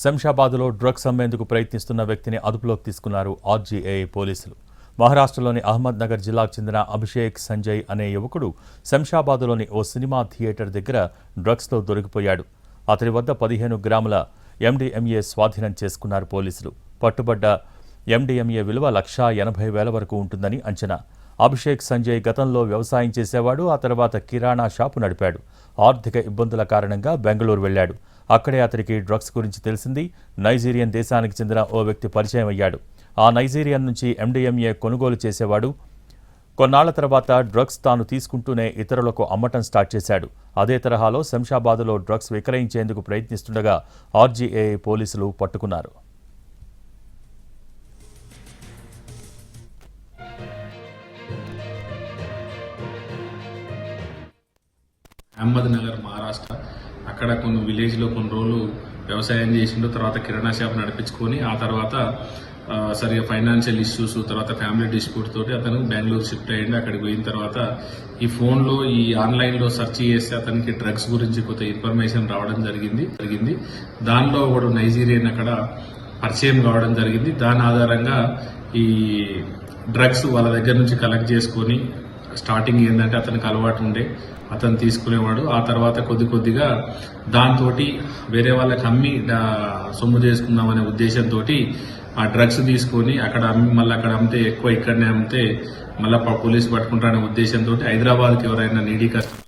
శంషాబాద్లో drugs అమ్మేందుకు ప్రయత్నిస్తున్న వ్యక్తిని అదుపులోకి తీసుకున్నారు ఆర్జీఏ పోలీసులు. మహారాష్ట్రలోని అహ్మద్నగర్ జిల్లాకు చెందిన అభిషేక్ సంజయ్ అనే యువకుడు శంషాబాద్లోని ఓ సినిమా థియేటర్ దగ్గర డ్రగ్స్తో దొరికిపోయాడు. అతని వద్ద పదిహేను గ్రాముల ఎండీఎంఏ స్వాధీనం చేసుకున్నారు పోలీసులు. పట్టుబడ్డ ఎండీఎంఏ విలువ లక్షా ఎనభై వేల వరకు ఉంటుందని అంచనా. అభిషేక్ సంజయ్ గతంలో వ్యవసాయం చేసేవాడు ఆ తర్వాత కిరాణా షాపు నడిపాడు. ఆర్థిక ఇబ్బందుల కారణంగా బెంగళూరు వెళ్ళాడు. అక్కడే అతనికి డ్రగ్స్ గురించి తెలిసింది. నైజీరియన్ దేశానికి చెందిన ఓ వ్యక్తి పరిచయం అయ్యాడు. ఆ నైజీరియన్ నుంచి ఎండీఎంఏ కొనుగోలు చేసేవాడు. కొన్నాళ్ళ తర్వాత డ్రగ్స్ తాను తీసుకుంటూనే ఇతరులకు అమ్మటం స్టార్ట్ చేశాడు. అదే తరహాలో శంషాబాద్లో డ్రగ్స్ విక్రయించేందుకు ప్రయత్నిస్తుండగా ఆర్జీఏ పోలీసులు పట్టుకున్నారు. అహ్మద్ నగర్ మహారాష్ట్ర. అక్కడ కొన్ని విలేజ్లో కొన్ని రోజులు వ్యవసాయం చేసిండు తర్వాత కిరాణా షాప్ నడిపించుకొని ఆ తర్వాత సరిగా ఫైనాన్షియల్ ఇష్యూస్ తర్వాత ఫ్యామిలీ డిస్ప్యూట్ తోటి అతను బెంగళూరు షిఫ్ట్ అయ్యిండు. అక్కడికి పోయిన తర్వాత ఈ ఫోన్లో ఈ ఆన్లైన్లో సెర్చ్ చేస్తే అతనికి డ్రగ్స్ గురించి కొంత ఇన్ఫర్మేషన్ రావడం జరిగింది జరిగింది. దానిలో ఒకడు నైజీరియన్ అక్కడ పరిచయం కావడం జరిగింది. దాని ఆధారంగా ఈ డ్రగ్స్ వాళ్ళ దగ్గర నుంచి కలెక్ట్ చేసుకొని స్టార్టింగ్ ఏంటంటే అతనికి అలవాటు ఉండే. అతను తీసుకునేవాడు. ఆ తర్వాత కొద్ది కొద్దిగా దాంతో వేరే వాళ్ళకి అమ్మి సొమ్ము చేసుకుందామనే ఉద్దేశంతో ఆ డ్రగ్స్ తీసుకొని అక్కడ అమ్మి మళ్ళీ అక్కడ అమ్మితే ఎక్కువ ఇక్కడనే అమ్మితే మళ్ళీ పోలీసు పట్టుకుంటారనే ఉద్దేశంతో హైదరాబాద్కి ఎవరైనా నీడీ కష్టం